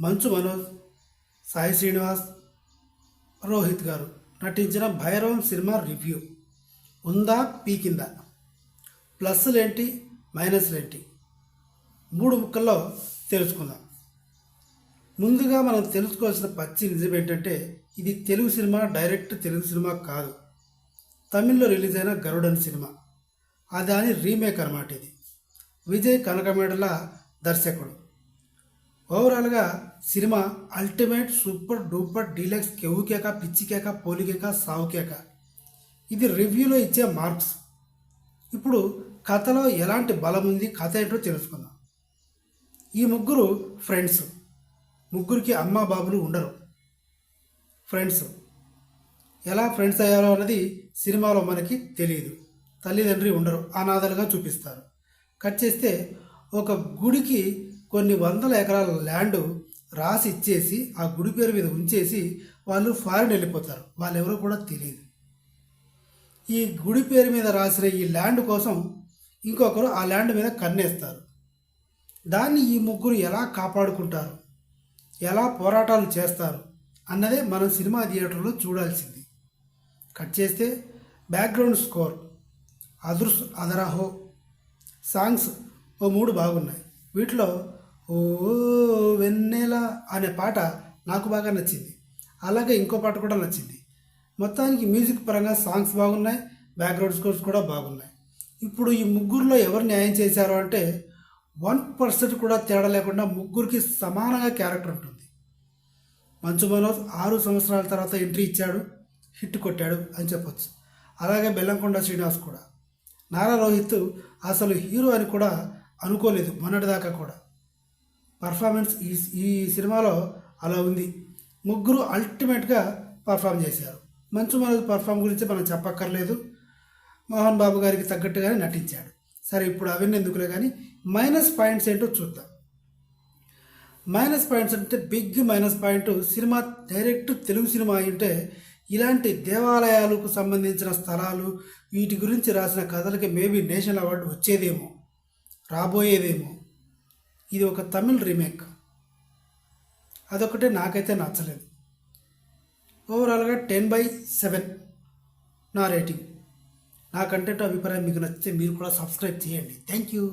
మంచు మనోజ్ సాయి శ్రీనివాస్ రోహిత్ గారు నటించిన Bhairavam cinema review. ఉందా పీకిందా? ప్లస్లు ఏంటి మైనస్లు ఏంటి మూడు ముక్కల్లో తెలుసుకుందాం. ముందుగా మనం తెలుసుకోవాల్సిన పచ్చి నిజం ఏంటంటే ఇది Telugu cinema direct Telugu cinema కాదు. తమిళ్ళో రిలీజ్ అయిన గరుడన్ సినిమా. అది దాని రీమేక్ అనమాట ఇది. విజయ్ కనకమేడల దర్శకుడు. ఓవరాల్గా cinema ultimate super duper deluxe కెవ్వుకేక పిచ్చికేక పోలికేక సావుకేక ఇది రివ్యూలో ఇచ్చే మార్క్స్ ఇప్పుడు కథలో ఎలాంటి బలం ఉంది కథ ఏంటో తెలుసుకుందాం ఈ ముగ్గురు ఫ్రెండ్స్ ముగ్గురికి అమ్మ బాబులు ఉండరు ఫ్రెండ్స్ ఎలా ఫ్రెండ్స్ అయ్యారో అన్నది సినిమాలో మనకి తెలియదు తల్లిదండ్రి ఉండరు అనాథలుగా చూపిస్తారు. కట్ చేస్తే ఒక గుడికి కొన్ని వందల ఎకరాల ల్యాండ్ రాసి ఇచ్చేసి ఆ గుడి పేరు మీద ఉంచేసి వాళ్ళు ఫారిన్ వెళ్ళిపోతారు. వాళ్ళు ఎవరో కూడా తెలియదు ఈ గుడి పేరు మీద రాసిన ఈ ల్యాండ్ కోసం ఇంకొకరు ఆ ల్యాండ్ మీద కన్నేస్తారు. దాన్ని ఈ ముగ్గురు ఎలా కాపాడుకుంటారు? ఎలా పోరాటాలు చేస్తారు? అన్నదే మనం సినిమా థియేటర్లో చూడాల్సింది. కట్ చేస్తే బ్యాక్గ్రౌండ్ స్కోర్ అదృష్ అదరాహో సాంగ్స్ ఓ మూడు బాగున్నాయి. వీటిలో ఓ వెన్నెల అనే పాట నాకు బాగా నచ్చింది. అలాగే ఇంకో పాట కూడా నచ్చింది. మొత్తానికి మ్యూజిక్ పరంగా సాంగ్స్ బాగున్నాయి బ్యాక్గ్రౌండ్ స్కోర్స్ కూడా బాగున్నాయి. ఇప్పుడు ఈ ముగ్గురులో ఎవరు న్యాయం చేశారు అంటే వన్ పర్సెంట్ కూడా తేడా లేకుండా ముగ్గురికి సమానంగా క్యారెక్టర్ ఉంటుంది. మంచు మనోజ్ ఆరు సంవత్సరాల తర్వాత ఎంట్రీ ఇచ్చాడు హిట్ కొట్టాడు అని చెప్పొచ్చు. అలాగే బెల్లంకొండ శ్రీనివాస్ కూడా. నారా రోహిత్ అసలు హీరో అని కూడా అనుకోలేదు మొన్నటిదాకా కూడా. పర్ఫార్మెన్స్ ఈ ఈ సినిమాలో అలా ఉంది. ముగ్గురు అల్టిమేట్గా పర్ఫామ్ చేశారు. మంచు మనోజ్ పర్ఫామ్ గురించి మనం చెప్పక్కర్లేదు. మోహన్ బాబు గారికి తగ్గట్టుగానే నటించాడు. సరే ఇప్పుడు అవన్నీ ఎందుకులే కానీ మైనస్ పాయింట్స్ ఏంటో చూద్దాం. మైనస్ పాయింట్స్ అంటే big minus point. Cinema direct Telugu cinema అంటే ఇలాంటి దేవాలయాలకు సంబంధించిన స్థలాలు వీటి గురించి రాసిన కథలకి మేబీ నేషనల్ అవార్డు వచ్చేదేమో రాబోయేదేమో. ఇది ఒక తమిళ్ రీమేక్. అదొకటే నాకైతే నచ్చలేదు. ఓవరాల్గా టెన్ బై సెవెన్ నా రేటింగ్. నా కంటెంట్ అభిప్రాయం మీకు నచ్చితే మీరు కూడా సబ్స్క్రైబ్ చేయండి. Thank you